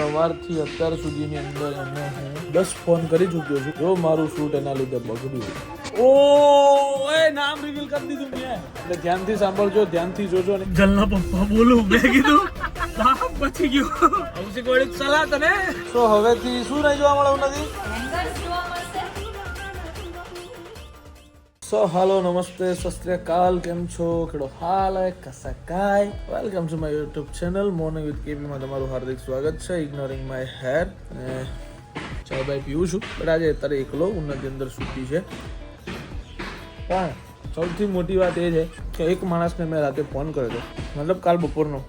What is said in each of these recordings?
સવારથી અત્યાર સુધીની અંદર એને હું દસ ફોન કરી ચૂક્યો છું. જો મારું શૂટ એના લીધે બગડ્યું. ઓ એ નામ રિવીલ કરી દીધું મેં. એટલે ધ્યાનથી સાંભળજો ધ્યાનથી જોજો ને જલના પપ્પા બોલું મેં કીધું બચી ગયો. હવસી ગોળી સલાહ તને. તો હવેથી શું નહીં જોવા મળવું નથી? સો, હાલો, નમસ્તે, સસ્ત્રીકાલ, કેમ છો? કેડો હાલ કસા કાય? Welcome to my YouTube channel morning with KP માં તમારું હાર્દિક સ્વાગત છે ઇગ્નોરિંગ માય હેર અને ચા બાય પીવું છું. પણ આજે અત્યારે એકલો ઉન્નતિ અંદર સૂતી છે. પણ, સૌથી મોટી વાત એ છે કે એક માણસને મેં રાતે ફોન કર્યો હતો. મતલબ કાલ બપોરનો.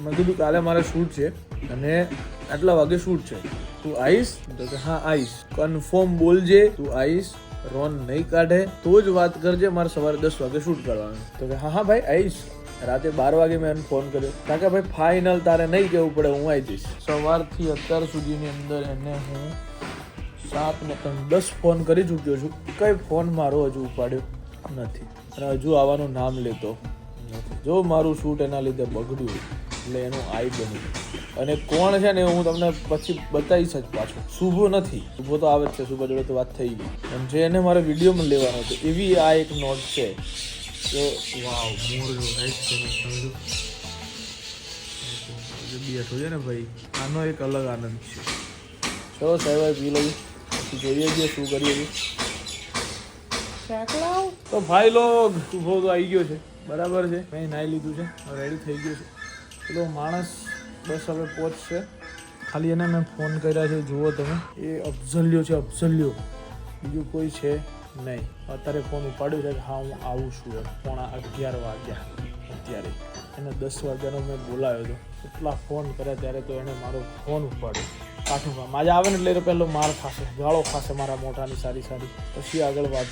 મેં કીધું કાલે મારે શૂટ છે, અને આટલા વાગે શૂટ છે. તું આવીશ? તો હા, આવીશ. કન્ફર્મ બોલજે, તું આવીશ. રોન નહીં કાઢે, તો જ વાત કરજે, મારે સવારે દસ વાગે શૂટ કરવાનું. તો કે, હા હા, ભાઈ, આવીશ. રાતે બાર વાગે મેં એને ફોન કર્યો. કારણ કે ભાઈ ફાઇનલ તારે નહીં કહેવું પડે, હું આવી જઈશ. સવારથી અત્યાર સુધીની અંદર એને હું સાત ને ત્રણ દસ ફોન કરી ચૂક્યો છું. કઈ ફોન મારો હજુ ઉપાડ્યો નથી. અને હજુ આવવાનું નામ લેતો નથી. જો મારું શૂટ એના લીધે બગડ્યું એટલે એનું આઈ બન્યું. અને કોણ છે ને હું તમને પછી બતાવીશ જ પાછું. શુભો નથી. શુભો તો આવે જ છે શુભા જોડે તો વાત થઈ ગઈ. અને જે એને મારે વિડીયોમાં લેવાનો હતો એવી આ એક નોટ છે. તો વાવ મોર બેઠો છે ને ભાઈ આનો એક અલગ આનંદ છે. ચલો સાહેબ પી લઈએ. પછી જોઈએ છીએ શું કરીએ છીએ તો ભાઈ લોગ શુભો તો આવી ગયો છે. બરાબર છે. મેં નાઈ લીધું છે. રેડી થઈ ગયો છે. પેલો માણસ બસ હવે પહોંચશે. ખાલી એને મેં ફોન કર્યા છે, જુઓ તમે. એ અફઝલ્યો છે, અફઝલ્યો. બીજું કોઈ છે નહીં. અત્યારે ફોન ઉપાડ્યો છે કે હા, હું આવું છું પોણા અગિયાર વાગ્યા અત્યારે. એને દસ વાગ્યાનો મેં બોલાવ્યો હતો. એટલા ફોન કર્યા ત્યારે તો એણે મારો ફોન ઉપાડ્યો. કાઠું કામ આવે ને એટલે પહેલો માર ખાશે. ગાળો ખાશે મારા મોટાની સારી સારી. પછી આગળ વાત.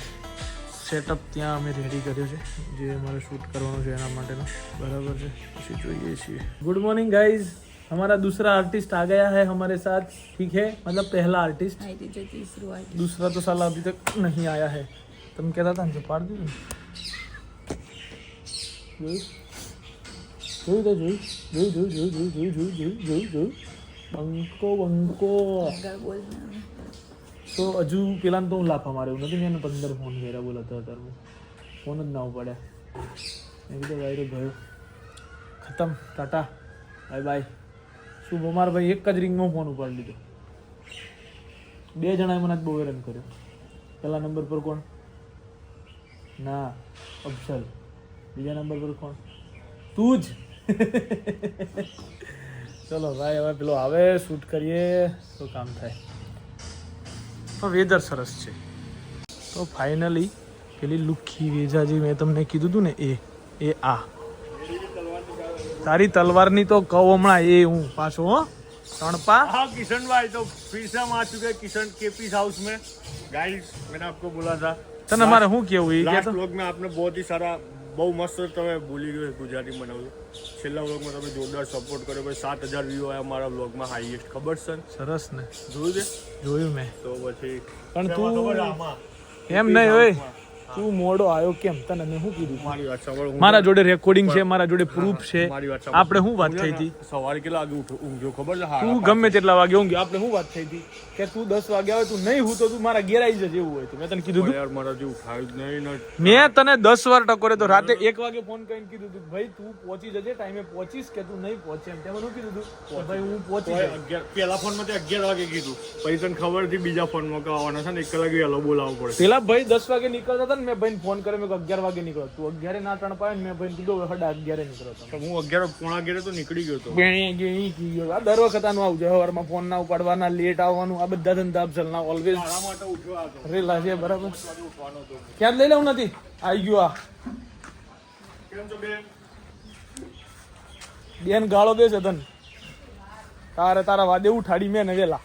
સેટઅપ ત્યાં અમે રેડી કર્યો છે જે અમારે શૂટ કરવાનું છે એના માટેનો બરાબર છે પછી જોઈએ છીએ गुड मॉर्निंग गाइस हमारा दूसरा आर्टिस्ट आ गया है हमारे साथ ठीक है मतलब पहला आर्टिस्ट आई थी जो तीसरू आई दूसरा तो साला अभी तक नहीं आया है तुम कहता था हमसे पाड़ दी જોયું તો તો હજુ પેલા તો હું લાફા માર્યો. નથી મેં પંદર ફોન કર્યા બોલાતો અત્યારે ફોન જ ના ઉપાડ્યા મેં કીધું ભાઈ ગયો. ખતમ. ટાટા. Bye bye. શું બમાર ભાઈ એક જ રિંગમાં ફોન ઉપાડી લીધો. બે જણાએ મને જ બહુ હેરાન કર્યો. પહેલા નંબર પર કોણ? ના. અફસલ બીજા નંબર પર કોણ? તું જ ચલો ભાઈ, હવે પેલો આવે, શૂટ કરીએ, તો કામ થાય. પણ વેધર સરસ છે તો ફાઇનલી પેલી લુખ્ખી વેજાજી મેં તમને કીધું હતું ને એ એ આ તારી તલવારની તો કહું હમણાં એ હું પાછો હો તણપા हाँ किशन भाई तो फिर से हम आ चुके हैं किशन के पीस हाउस में गाइस मैंने आपको बोला था તને મારે શું કેવું એ लास्ट કહેતો व्लॉग में आपने बहुत ही सारा બહુ મસ્ત તમે બોલી ગયો ગુજરાતી બનાવ્યું છેલ્લા વ્લોગમાં તમે જોરદાર સપોર્ટ કર્યો. ભાઈ સાત હજાર વ્યૂ આવ્યા મારા વ્લોગમાં હાઈએસ્ટ ખબર છે? સરસ ને. જોયું છે? જોયું મેં. તો પછી પણ તું-? એમ નહીં હોય તું મોડો આવ્યો કેમ? તને મેં શું કીધું? મારી વાત સાંભળ મારા જોડે રેકોર્ડિંગ છે મારા જોડે પ્રૂફ છે. મારી. આપણે શું વાત થઈ હતી? સવારે કેટલા વાગે ઉઠો ઊંઘ્યો ખબર છે? તું ગમે તેટલા વાગે ઊંઘ્યો. આપણે શું વાત થઈ હતી? કે તું દસ વાગે આવે તું નહીં હું તો તું મારા ઘેર આવી જજે એવું હોય તો. મેં તને કીધું યાર મારાથી ઉઠાયું જ નહીં મેં તને દસ વાર ટકોરે તો રાતે એક વાગે ફોન કરીને કીધું હતું ભાઈ તું પહોંચી જજે ટાઈમે પહોંચીશ કે તું નહીં પહોંચે? એમ. તેમાં શું કીધું હતું ભાઈ હું પહોંચી અગિયાર પેલા ફોનમાંથી અગિયાર વાગે કીધું. પછી તને ખબર હતી બીજા ફોનમાં આવવાના છે ને એક કલાક વહેલો બોલાવવો પડે પેલા ભાઈ દસ વાગે નીકળતા હતા ને મેં ભાઈને ફોન કર્યો મેં અગિયાર વાગે નીકળો. તું અગિયારે ના ત્રણ પાડે મેં ભાઈને કીધું હડા અગિયારે નીકળો તો હું અગિયાર પોણા અગિયારે તો નીકળી ગયો હતો ગયો. આ દર વખત આનું આવજો. સવારમાં ફોન ના ઉપાડવાના લેટ આવવાનું આ બધા ધંધા અફઝલના ઓલવેઝ રેલા છે બરાબર. ક્યાં લઈ લઉં નથી? આવી ગયું આ. બેન? ગાળો દે છે તને. તારે તારા વાદે ઉઠાડી મેં ને વેલા.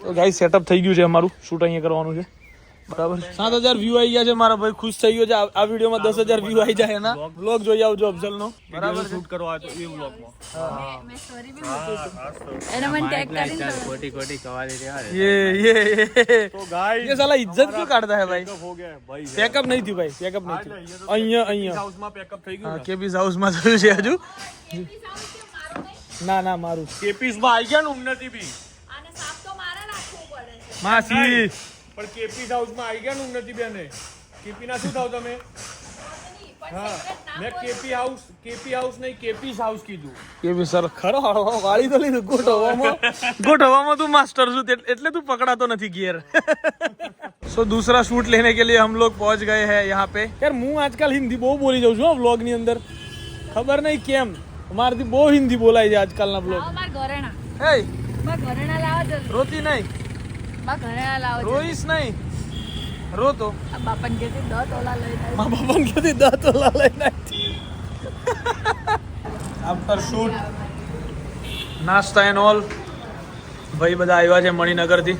તો ગાઈ સેટઅપ થઈ ગયું છે અમારું. શૂટ અહીંયા કરવાનું છે. બરાબર સાત હજાર વ્યૂ આવી ગયા છે મારા ભાઈ ખુશ થઈ ગયો છે આ- આ વિડીયોમાં દસ હજાર વ્યૂ આવી જાય એના બ્લોગ જોઈ આવજો અફઝલ નો બરાબર શૂટ કરવા આવ્યો તો એ વ્લોગમાં मैं स्टोरी भी मूकी थी एना मन टैग કરીને खोटी खोटी कवाली रे यार ये ये ये તો ગાઈ ये साला इज्जत क्यों काटता है भाई હો ગયા ભાઈ પેકઅપ નહીં થયું ભાઈ પેકઅપ નહીં થયું અહીંયા અહીંયા હાઉસમાં પેકઅપ થઈ ગયું હા કેપીસ હાઉસમાં થયું છે હજુ ના ના મારું કેપીસ માં આવી ગયા ને ઉન્નતિ બી આને સાફ તો મારે નાખવું પડે છે માસી પણ કેપી સાઉથમાં આવી ગયા ને ઉન્નતિ બેને. કેપીના શું થાવ તમે? હા. મેં કેપી હાઉસ કેપી હાઉસ નહીં કેપી હાઉસ કીધું. કેપી સર ખરો વાળી તો લીધું. ગોઠવવામાં ગોઠવવામાં તું માસ્ટર છું એટલે તું પકડાતો નથી ગિયર સો दूसरा शूट લેને કે लिए हम लोग पहुंच गए हैं यहाँ पे હું આજકાલ હિન્દી બહુ બોલી જાઉં છું વ્લોગની અંદર. ખબર નહીં કેમ? અમારથી બહુ હિન્દી બોલાય છે આજકાલના બ્લોગ અમાર હે રોતી નહીં. માર ઘરે લાવો. રોઈશ નહીં. રોતો આ બાપાને કહેતી દસ તોલા લઈને આવી. મા બાપાને કીધી દાંત ઓલા લઈને આફ્ટર શૂટ નાસ્તા એન્ડ ઓલ ભાઈ બધા આવ્યા છે મણિનગરથી.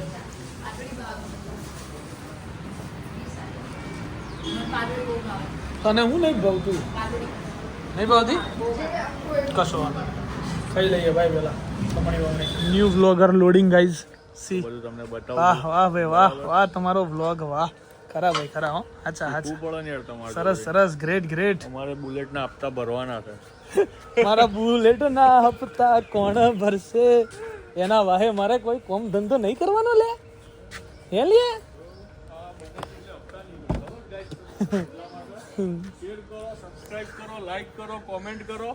તને હું નહીં ભાવતું? નહીં ભાવતી? કશો. ખાઈ લઈએ ભાઈ પેલા. New vlogger loading guys C. બધું તમને વાહ બતાવું વાહ ભાઈ વાહ. વાહ તમારો વ્લોગ વાહ. ખરા ભાઈ ખરા હો. અચ્છા અચ્છા. પડે ને યાર તમારે સરસ સરસ. ગ્રેટ ગ્રેટ અમારે બુલેટ ના હપ્તા ભરવાના છે. મારા બુલેટ ના હપ્તા કોણ ભરશે? એના વાહે મારે કોઈ કોમ ધંધો નહીં કરવાનો લે? હે લે? શેર કરો સબસ્ક્રાઇબ કરો લાઈક કરો કોમેન્ટ કરો.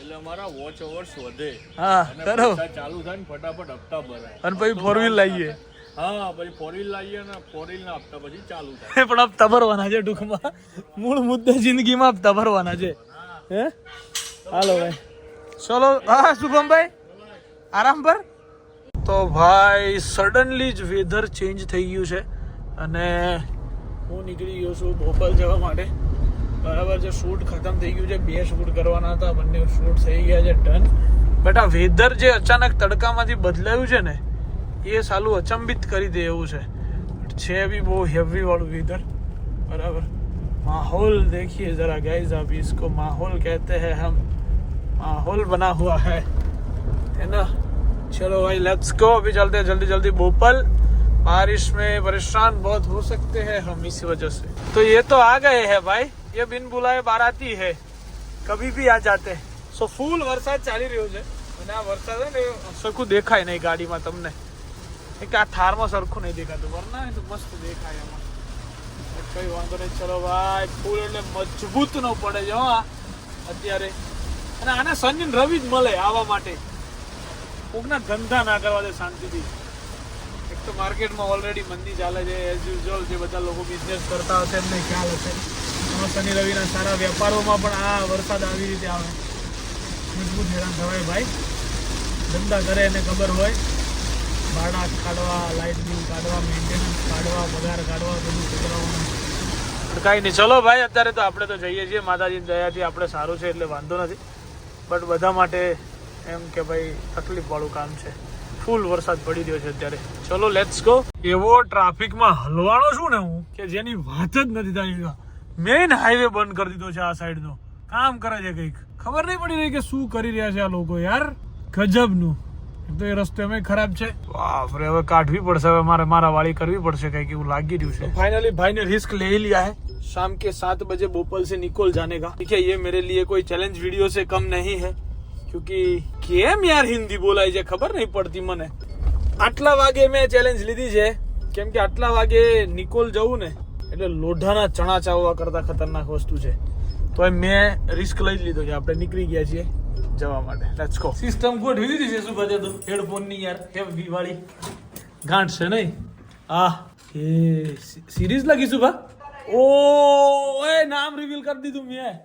એટલે અમારા વોચ અવર્સ વધે. હા અને કરો ચાલુ થાય ને ફટાફટ હપ્તા ભરાય. અને પછી ફોર વ્હીલ લાવીએ. હા પછી ફોર વ્હીલ લાવીએ ને ફોર વ્હીલ ના હપ્તા પછી ચાલુ થાય. પણ હપ્તા ભરવાના છે ટૂંકમાં. મૂળ મુદ્દે જિંદગીમાં હપ્તા ભરવાના છે. હે? હાલો ભાઈ. ચલો હા શુભમભાઈ આરામ પર? તો ભાઈ સડનલી જ વેધર ચેન્જ થઈ ગયું છે. અને હું નીકળી ગયો છું ભોપાલ જવા માટે. બરાબર છે શૂટ ખતમ થઈ ગયું છે બે શૂટ કરવાના હતા બંને શૂટ થઈ ગયા છે ડન બટ આ વેધર જે અચાનક તડકામાંથી બદલાયું છે ને એ સાલું અચંબિત કરી દે એવું છે છે भी वो हेवी वाला वेदर बराबर माहौल देखिए जरा गाइस आप इसको माहौल कहते हैं हम माहौल बना हुआ है है ना चलो भाई लेट्स गो अभी चलते हैं जल्दी जल्दी भोपाल बारिश में परेशान बहुत हो सकते हैं हम इस वजह से तो ये तो आ गए हैं भाई ये बिन बुलाए बाराती है કભી ભી આ જાતે સો ફૂલ વરસાદ ચાલી રહ્યો છે અને આ વરસાદ છે ને એ સરખું દેખાય નહીં ગાડીમાં તમને એક આ થારમાં સરખું નહીં દેખાતું વરના એ તો મસ્ત દેખાય એમાં એટલે કઈ વાંધો નહીં ચલો ભાઈ ફૂલ એટલે મજબૂત ન પડે છે હો આ અત્યારે અને આને શનિ ને રવિ જ મળે આવવા માટે કોકના ધંધા ના કરવા દે શાંતિથી એક તો માર્કેટમાં ઓલરેડી મંદી ચાલે છે એઝ યુઝ્યુઅલ જે બધા લોકો બિઝનેસ કરતા હશે એમને ખ્યાલ હશે આમાં શનિ રવિના સારા વેપારોમાં પણ આ વરસાદ આવી રીતે આવે. મજબૂત હેરાન થવાય ભાઈ. ધંધા કરે એને ખબર હોય. ભાડા કાઢવા લાઇટ બિલ કાઢવા મેન્ટેનન્સ કાઢવા, પગાર કાઢવા, બધું છોકરાઓનું. કાંઈ નહીં. ચલો ભાઈ, અત્યારે તો આપણે તો જઈએ છીએ. માતાજીની દયાથી આપણે સારું છે, એટલે વાંધો નથી. બટ બધા માટે એમ કે ભાઈ, તકલીફવાળું કામ છે. ફૂલ વરસાદ પડી રહ્યો છે અત્યારે. ચલો લેટ્સ ગો એવો ટ્રાફિકમાં હલવાનો છું ને હું, કે જેની વાત જ નથી થાય. મેઇન હાઈવે બંધ કરી દીધો છે આ સાઈડનો કામ કરે છે કંઈક ખબર નહીં પડી રહી કે શું કરી રહ્યા છે આ લોકો યાર ગજબનું એક તો એ રસ્તો એમાં ખરાબ છે બાપરે હવે કાઢવી પડશે હવે મારે મારા વાળી કરવી પડશે કંઈક એવું લાગી રહ્યું છે फाइनली भाई ने रिस्क ले ही लिया है शाम के सात बजे भोपाल से निकोल जाने का ठीक है ये मेरे लिए कोई चैलेंज वीडियो से कम नहीं है क्योंकि કેમ યાર હિન્દી બોલાય છે ખબર નહીં પડતી મને આટલા વાગે મેં ચેલેન્જ લીધી છે કેમ કે આટલા વાગે નિકોલ જવું ને એટલે લોઢાના ચણા ચાવવા કરતા ખતરનાક વસ્તુ છે. તો મેં રિસ્ક લઈ લીધો કે આપણે નીકળી ગયા છીએ જવા માટે. લેટ્સ ગો સિસ્ટમ ગોઠવી દીધી છે શું બધે તું. હેડફોનની યાર. હેવી વાળી. ગાંઠ છે નહીં? આ એ સિરીઝ લખી શું ભા ઓ એ નામ રિવીલ કરી દીધું મેં.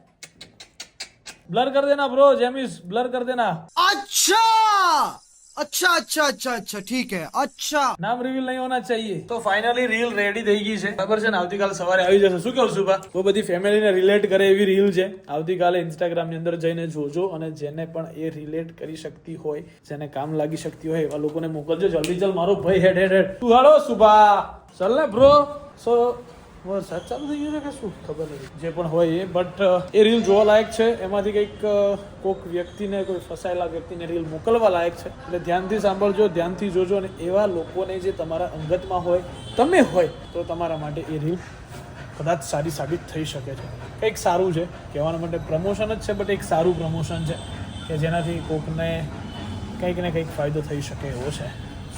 બ્લર કર દેના બ્રો જેમિસ બ્લર કર દેના. અચ્છા! अच्छा अच्छा अच्छा अच्छा ठीक है अच्छा નામ રિવીલ નહીં હોના ચાહીએ તો ફાઇનલી રીલ રેડી થઈ ગઈ છે ખબર છે ને આવતીકાલે સવારે આવી જશે શું કહું છું બા બહુ બધી ફેમિલીને રિલેટ કરે એવી રીલ છે આવતીકાલે ઇન્સ્ટાગ્રામ ની અંદર જઈને જોજો અને જેને પણ એ રિલેટ કરી શકતી હોય જેને કામ લાગી શકતી હોય એવા લોકોને મોકલજો જલ્દી જલ્દ મારો ભાઈ હેડ હેડ હેડ તું હાલો સુભા ચાલ ને બ્રો સો વરસાદ ચાલુ થઈ ગયો છે કે શું ખબર નથી? જે પણ હોય એ. બટ એ રીલ જોવા લાયક છે. એમાંથી કંઈક કોઈક વ્યક્તિને, કોઈ ફસાયેલા વ્યક્તિને રીલ મોકલવા લાયક છે. એટલે ધ્યાનથી સાંભળજો, ધ્યાનથી જોજો અને એવા લોકોને જે તમારા અંગતમાં હોય, તમે હોય, તો તમારા માટે એ રીલ કદાચ સારી સાબિત થઈ શકે છે. કંઈક સારું છે. કહેવાના માટે પ્રમોશન જ છે બટ એક સારું પ્રમોશન છે કે જેનાથી કોકને કંઈક ને કંઈક ફાયદો થઈ શકે એવો છે.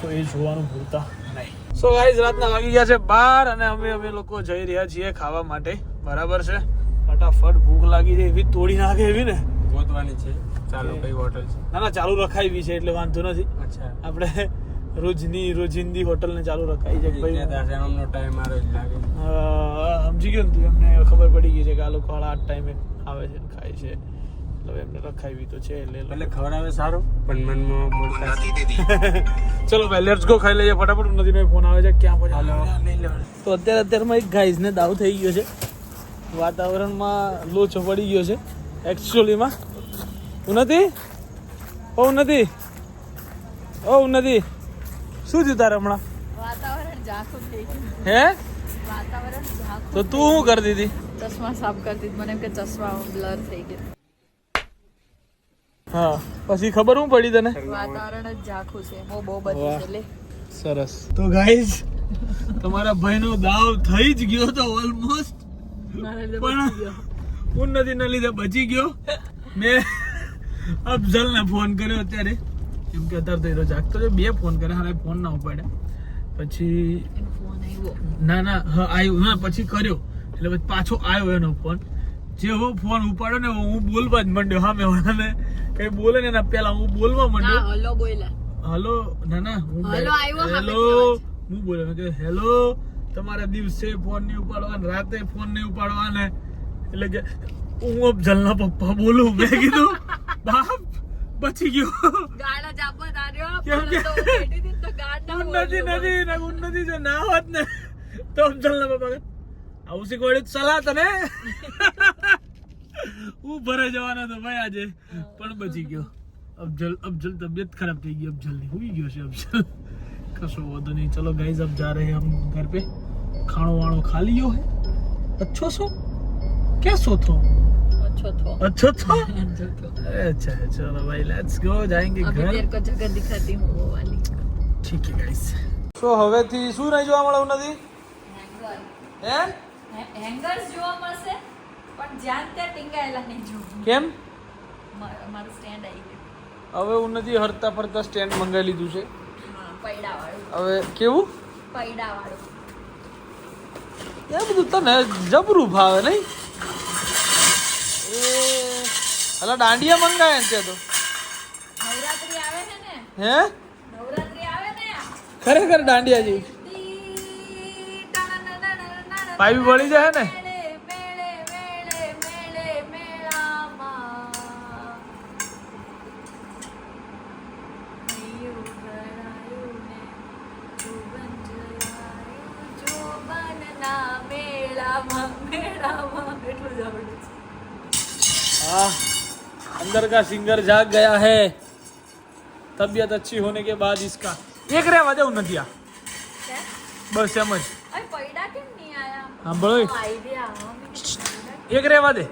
સો એ જોવાનું ભૂલતા નહીં. સો ગાઈઝ રાતના વાગી ગયા છે બાર અને અમે અમે લોકો જઈ રહ્યા છીએ ખાવા માટે. બરાબર છે? ફટાફટ ભૂખ લાગી છે એવી તોડી નાખે એવી ને. ગોતવાની છે. ચાલુ કઈ હોટલ છે? ના ના ચાલુ રખાવી છે એટલે વાંધો નથી. અચ્છા. આપણે રોજની રોજિંદી હોટલને ચાલુ રખાઈ છે ભાઈ. નો ટાઈમ મારો જ લાગે. સમજી ગયો ને તું? એમને ખબર પડી ગઈ છે કે આ લોકો હાડા આ ટાઈમે આવે છે ખાય છે. એટલે એમને રખાવી તો છે એટલે એટલે ખવડાવે સારું? પણ મનમાં બોલતા ચલો ભાઈ લેટ્સ ગો ખાઈ લઈએ ફટાફટ. નદીનો ફોન આવે છે ક્યાં પહોંચ્યા? હાલો. તો અત્યારે અત્યારમાં એક ગાઈઝને દાવ થઈ ગયો છે. વાતાવરણમાં લોચો પડી ગયો છે એકચ્યુઅલીમાં ઉન્નતિ ઓ ઉન્નતિ ઓ ઉન્નતિ શું થયું તારે હમણાં? વાતાવરણ ઝાંખું થઈ ગયું. હે? વાતાવરણ ઝાંખું તો તું શું કરતી હતી? ચશ્મા સાફ કરતી. મને એમ કે ચશ્મા બ્લર થઈ ગયા. હા. પછી ખબર હું પડી તને? વાતાવરણ જ ઝાખું છે. બહુ બહુ બધું છે લે. સરસ. તો ગાઈઝ તમારા ભાઈનો દાવ થઈ જ ગયો તો ઓલમોસ્ટ પણ. ઉન્નતિના લીધે બચી ગયો. મેં અફઝલને ફોન કર્યો અત્યારે. કેમ કે અત્યારે તો એ તો જાગતો છે. બે ફોન કર્યા હારે ફોન ના ઉપાડ્યા પછી ના ના હા આવ્યો હા પછી કર્યો. એટલે પછી પાછો આવ્યો એનો ફોન જેવો ફોન ઉપાડ્યો ને હું બોલવા જ માંડ્યો. હા મેં. કઈ બોલે ને પેલા હું બોલવા માંડ્યો હલો બોલ્યા હલો ના ના હું હલો આવ્યો, હેલો હું બોલે? કહ્યું હેલો તમારા દિવસે ફોન નહીં ઉપાડવા ને રાતે ફોન નહીં ઉપાડવા ને એટલે કે હું અફઝલના પપ્પા બોલું. મેં કીધું બાપ બચી ગયો. ગાડા જાપા તાર્યો કેમ કે? ઉન્નતિ નથી ને ઉન્નતિ જો ના હોત ને તો અફઝલના પપ્પા આવું શીખવાડ્યું સલાહ તને. હું ભરે જવાનો હતો ભાઈ આજે પણ બચી ગયો અફજલ અફજલ તબિયત ખરાબ થઈ ગઈ અફજલની હુઈ ગયો છે અફજલ કશો વાંધો નહીં ચલો ગાઈઝ अब जा रहे हैं हम घर पे खाणो वाणो खा लियो है अच्छो सो क्या सो थो अच्छो थो अच्छो थो अच्छो थो अरे अच्छा है चलो भाई लेट्स गो जाएंगे अभी घर तेरे को जगह दिखाती हूँ वो वाली ઠીક છે ગાઈસ સો હવેથી શું નહીં જોવા મળે નથી હેંગર હે હેંગર્સ જોવા મળશે પણ જ્યાં ત્યાં ટીંગાયેલા નહીં જોવું કેમ મારું સ્ટેન્ડ આવી ગયું હવે ઉન્નતિ હરતા ફરતા સ્ટેન્ડ મંગાવી લીધું છે પૈડા વાળું હવે કેવું પૈડા વાળું એ બધું તને જબરું ભાવે નહીં એ અલા દાંડિયા મંગાવે ને તે તો નવરાત્રી આવે છે ને હે નવરાત્રી આવે ને ખરેખર દાંડિયા જેવી પાઇપ વળી જાય ને का सिंगर जाग गया है तबीयत अच्छी होने के बाद इसका एक રહેવા દે ઉન્નતિયા કેમ? બસ એમ જ અરે પૈડા કેમ નહીં આયા હા, બોલો. આઈડિયા હા મેં કીધું પૈડા એક રહેવા દે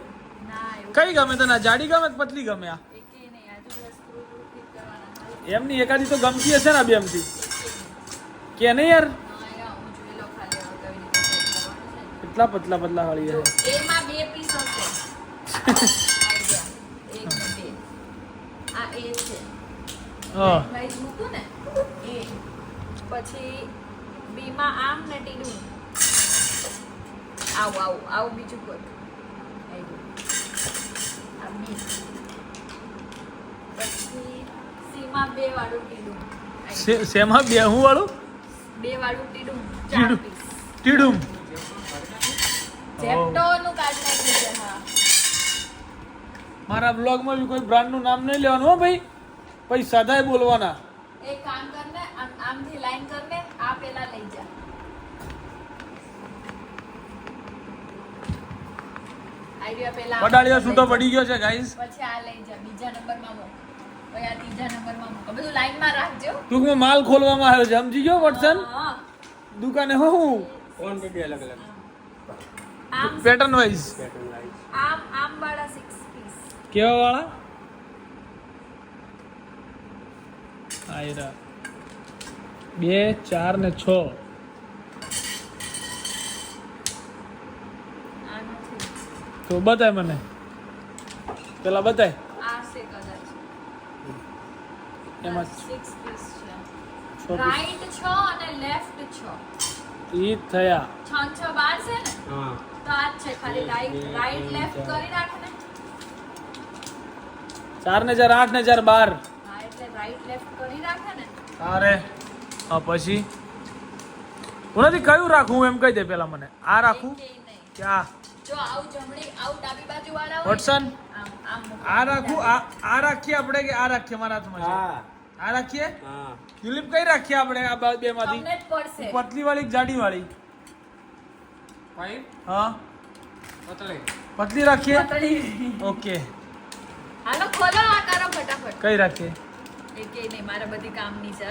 ના એવું કઈ ગમે તને જાડી ગમે કે પતલી ગમે આ એકે નહીં આજુ બધા સ્ક્રૂ સ્ક્રૂ ફિટ કરવાના એમની એકાદી તો ગમતી હશે ને આ બેમથી કે નહીં યાર હા યા હું જોઈ લઉં ખાલી હવે કઈ રીતે set કરવાનું છે કેટલા પતલા પતલા વાળી જો છે હા. વાઇઝ મૂકું ને એ પછી બીમાં આમ ને ટીડું. આવું આવું આવું બીજું કોઈ આ બી. પછી સીમાં બે વાળું ટીડું. શેમાં બે? હું વાળું? બે વાળું ટીડું ચાર. પીસ. ટીડુમ જેપ્ટોનું કાઢ નાખ્યું છે હા. મારા બ્લોગમાં બી કોઈ બ્રાન્ડનું નામ નહીં લેવાનું હો ભાઈ. પછી સદાય બોલવાના. એક કામ કરને આમ આમથી લાઈન કરને આ પેલા લઈ જા. આઈડિયા પેલા આમ. પડાળીઓ છૂટો પડી ગયો છે ગાઈસ પછી આ લઈ જા બીજા નંબરમાં મૂક. પછી આ ત્રીજા નંબરમાં મૂક. બધું લાઈનમાં રાખજો. ટૂંકમાં માલ ખોલવામાં આવ્યો છે સમજી ગયો વોટસન? હા દુકાને હો હું? ફોન પે બી અલગ અલગ. આમ પેટર્ન વાઇઝ આમ આમ વાળા 6 પીસ કેવા વાળા આયરા. બે ચાર ને છ. તો બતાય મને. પેલા બતાય. આ એમાં સિક્સ પીસ છે. છ piece. રાઈટ છ અને લેફ્ટ છ. ઈ થયા. છ છ બાર છે ને? હા. તો આ છે ખાલી રાઈટ રાઈટ લેફ્ટ કરી નાખ ચાર ને ચાર આઠ ને ચાર બાર. રાઈટ લેફ્ટ કરી નાખે ને. અરે હા પછી? કોનાથી કયું રાખું? એમ કહી દે પેલા મને. આ રાખું? કે આ જો આવું જમણી આવું ડાબી બાજુ વાળા વોટસન? આમ આમ મૂકો. આ રાખું? આ આ રાખીએ આપણે કે આ રાખીએ મારા હાથમાં હા. આ રાખીએ? હા. ટ્યુલિપ કઈ રાખીએ આપણે આ બે તમને માંથી પતલી વાળી કે જાડી વાળી હા. પતળી પતલી રાખીએ? ઓકે. હાલો ખોલો આ કરો ફટાફટ. કઈ રાખીએ? એકે નહીં મારા બધી કામની છે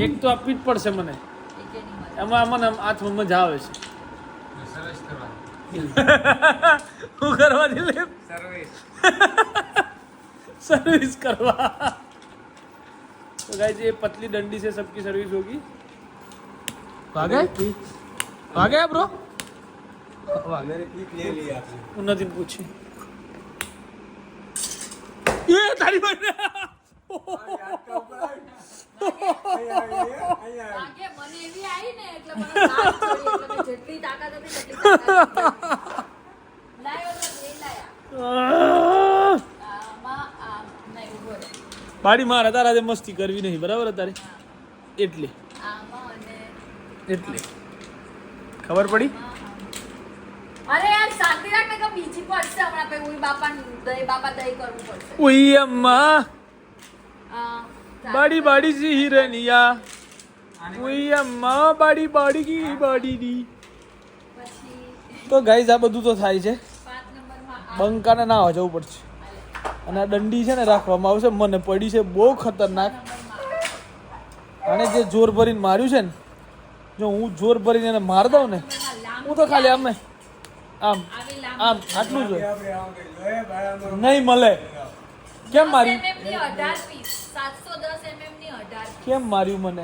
એક તો આપવી જ પડશે મને એકે નહીં મારે એમાં મને આમ હાથમાં મજા આવે છે સરસ કરવા હું કરવા દિલીપ સર્વિસ सर्विस करवा तो गाइस ये पतली डंडी से सबकी सर्विस होगी भागे भागे ब्रो मेरे क्लिप ले ली आपने उन्नति पूछी ये तारी बन વાગે મને એવી આવી ને એટલે મને લાગ ચડી એટલે મેં જેટલી તાકાત હતી તેટલી પાડી મારા તારા તે મસ્તી કરવી નહીં બરાબર તારે એટલે. એટલે. ખબર પડી? અરે યાર શાંતિ રાખ ને કે બીજી પડશે હમણાં પે ઉઈ બાપા દઈ બાપા દઈ કરવું પડશે. ઓઈ અમ્મા. બાડી બાડી સી હિરનિયા ઓઈ અમ્મા બાડી બાડી કી બાડી દી તો ગાઈઝ આ બધું તો થાય છે. બંકાને ના જવું પડશે. અને આ દંડી છે ને રાખવામાં આવશે. મને પડી છે બહુ ખતરનાક. અને જે જોર ભરીને માર્યું છે ને જો હું જોર ભરીને એને માર દઉં ને હું તો ખાલી આમ આમ આમ આટલું જ નહીં મળે. કેમ પીસ સાતસો દસની અઢાર. કેમ માર્યું મને?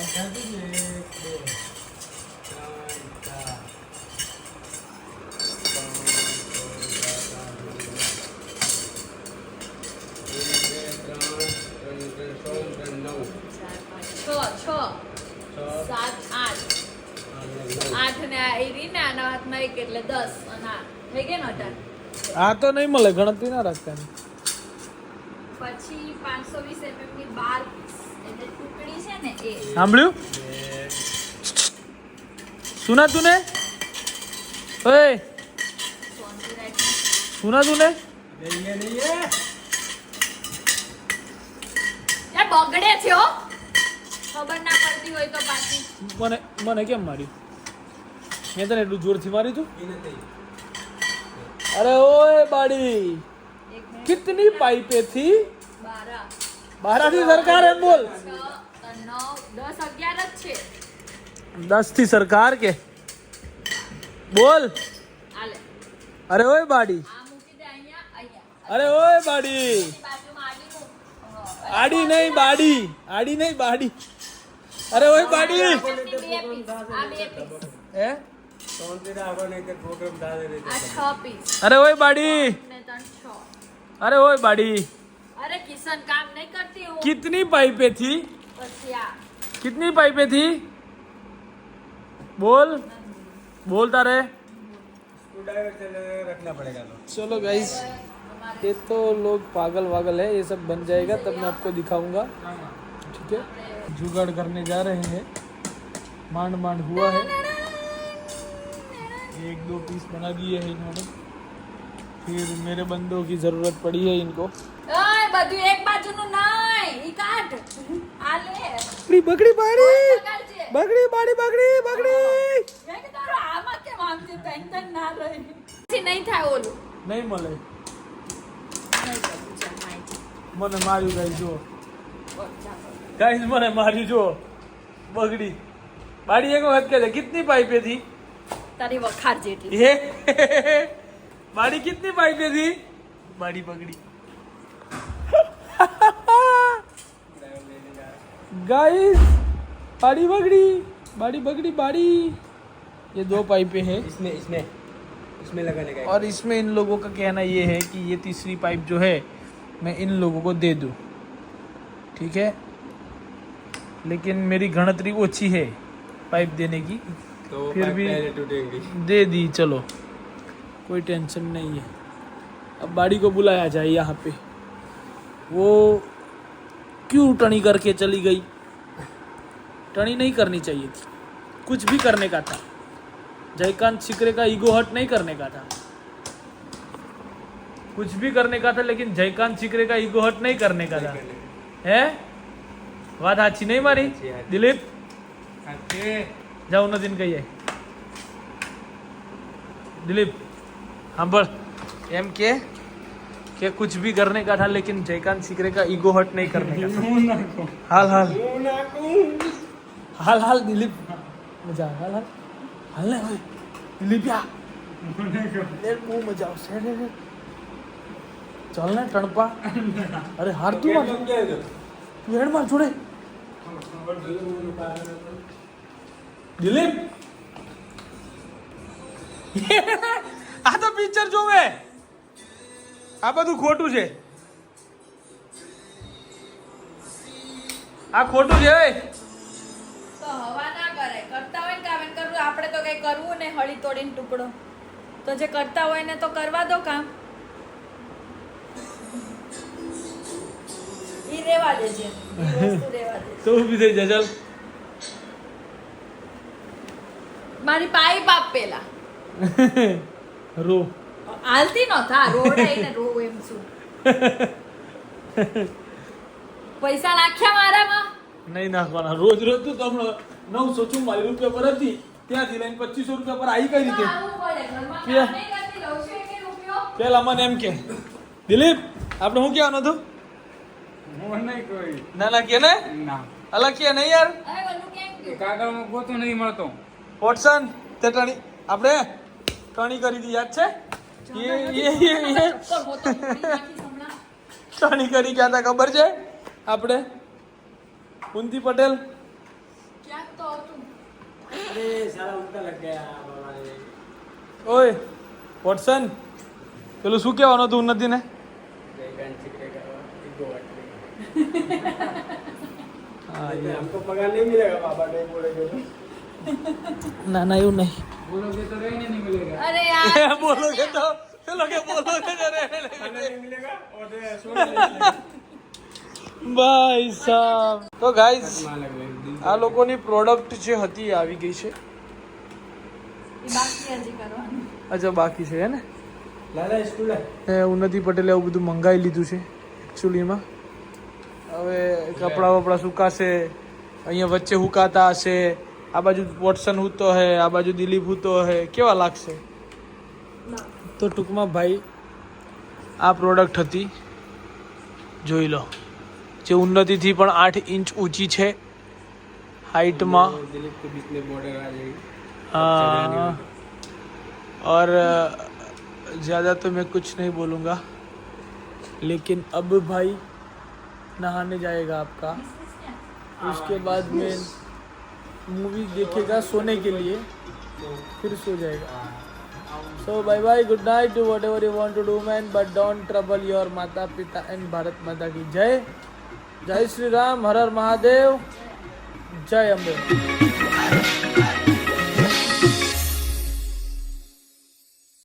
છ છ સાત આઠ. આઠ ને એ આના હાથમાં એક એટલે દસ અને આ થઈ ગયા ને અઢાર. આ તો નહીં મળે ગણતરી ના રાખતા. પછી પાંચસો વીસ mm ની બાર એટલે ટુકડી છે ને એ. સાંભળ્યું? સુના તું ને ઓય! સુના તું ને યાર બગડે થયો ખબર ના પડતી હોય તો પાછી. મને મને કેમ માર્યું? મેં તને એટલું જોરથી માર્યું તું? અરે ઓય બાડી! એક મિનિટ કિતની પાઇપે થી બારા બારાથી સરકાર એમ બોલ છ નવ દસ અગિયાર જ છે દસથી સરકાર કે બોલ હાલે અરે ઓય બાડી આ મૂકી દે અહીંયા અહીંયા અરે ઓય બાડી એની બાજુમાં આડી મૂક. હા. આડી નહીં બાડી આડી નહીં બાડી અરે ઓય બાડી अरे ओए बाड़ी। अरे किशन काम नहीं करती हूँ। कितनी पाइपे थी? कितनी पाइपे थी? बोल। बोलता रहे रखना पड़ेगा चलो गाइस ये तो लोग पागल वागल है ये सब बन जाएगा तब मैं आपको दिखाऊँगा। ठीक है? जुगाड़ करने जा रहे हैं। मांड मांड हुआ है। एक दो पीस बना दिए है इन्होंने। फिर मेरे बंदों की ज़रूरत पड़ी है इनको ઓય બધું એક બાજુનું નહીં ઈ કાઢ આ લે बगड़ी बगड़ी बाड़ी બગાડજે. बगड़ी बाड़ी बगड़ी बगड़ी મેં કીધું તારો આમાં કેમ આમ છે? ટેન્શન ના રહે પછી નહીં થાય ઓલું નહીં મળે નહીં કરવું ચાલ માહિતી મને માર્યું ગાઈ જો બોલ, જા બોલ. ગાઈસ મને માર્યું જો બગડી બાડી એક વખત કહે કિતની પાઇપે थी તારી વખાર જેટલી ये बाड़ी कितनी पाइपे थी बाड़ी पकड़ी। गाइस बाड़ी पकड़ी बाड़ी पकड़ी बाड़ी ये दो पाइपें हैं। इसमें इसमें इसमें लगाने का और इसमें इन लोगों का कहना ये है कि ये तीसरी पाइप जो है मैं इन लोगों को दे दूँ। ठीक है? लेकिन मेरी गणतरी ओछी है पाइप देने की। तो फिर भी- दे दी चलो। कोई टेंशन नहीं है। अब बाड़ी को बुलाया जाए यहाँ पे। वो क्यों टणी करके चली गई? टणी नहीं करनी चाहिए थी। कुछ भी करने का था। जयकांत सिकरे का ईगो हट नहीं करने का था। कुछ भी करने का था लेकिन जयकांत सिकरे का ईगो हट नहीं करने का था। है? बात अच्छी नहीं मारी? दिलीप? जाओ ना दिन कहिए। दिलीप? સાંભળ એમ કે કે कुछ भी करने का था लेकिन जयकांत सिकरे का ईगो हट नहीं करने का था हाल हाल हाल हाल दिलीप मजा हाल हाल हाल ને ભાઈ દિલીપ યા લે બહુ મજા આવશે રે રે ચાલ ને ટણપા અરે હાર તું માં તું હેડ માં જોડે દિલીપ આ તો પિક્ચર જોવે. આ બધું ખોટું છે. આ ખોટું છે. તો હવા ના કરે. કરતા હોય ને કામ એમ કરવું આપણે તો કઈ કરવું ને હળી તોડીને ટુકડો. તો જે કરતા હોય ને તો કરવા દો કામ. ઈ રેવા દેજે. રેવા દેજે. તો ઊભી થઈ જા ચાલ. મારી પાઈપ આપ પેલા. રો. આલતી નો થા રોડાઈ ને રો એમ શું પૈસા નાખ્યા મારામાં? નહીં નાખવાના. રોજ રોજ તો તમને નવસો ચુમ્માલીસ રૂપિયા પર હતી. ત્યાંથી લઈને પચીસો રૂપિયા પર આવી કઈ રીતે પેલા મને એમ કે દિલીપ આપણે શું કહેવાનું હતું? હું નહીં કોઈ ના ના કે ને? અલગ કે નહીં યાર? કાગળમાં ગોતો નહીં મળતો. વોટસન તે આપણે ટણી કરી હતી યાદ છે? ટણી કરી ક્યાં હતા ખબર છે? આપણે? કુંતી પટેલ? ઓય વોટસન પેલું શું કહેવાનું હતું ઉન્નતિ ને? ના ના એવું નહીં. बोलोगे तो रहने नहीं मिलेगा અરે યાર બોલો કે તો પેલો કે બોલો કે જરે नहीं मिलेगा और सोने ભાઈ સાહેબ તો ગાઈઝ अलग આ લોકોની પ્રોડક્ટ જે હતી એ આવી ગઈ છે ઈ બાકી હજી કરવાનું અચ્છા બાકી છે હે ને लाला स्कूल है એ ઉન્નતિ પટેલે આવું બધું મંગાવી લીધું છે એકચ્યુઅલીમાં હવે કપડાં વપડા સુકાશે અહીંયા વચ્ચે હુકાતા હશે આ બાજુ વોટસન હૂતો હે આ બાજુ દિલીપ હૂતો હે કેવા લાગશે તો ટૂંકમાં ભાઈ આ પ્રોડક્ટ હતી જોઈ લો જે ઉન્નતિથી પણ આઠ ઇંચ ઊંચી છે હાઇટમાં दिलीप के बीच में बॉर्डर आ जाएगी हाँ और ज़्यादा तो मैं कुछ नहीं बोलूँगा लेकिन अब भाई नहाने जाएगा आपका उसके बाद में मूवी देखेगा सोने के लिए, फिर सो जाएगा। So bye bye good night to whatever you want to do man but don't trouble your माता पिता एंड भारत माता की जय। जय श्री राम, हर हर महादेव, जय अम्बे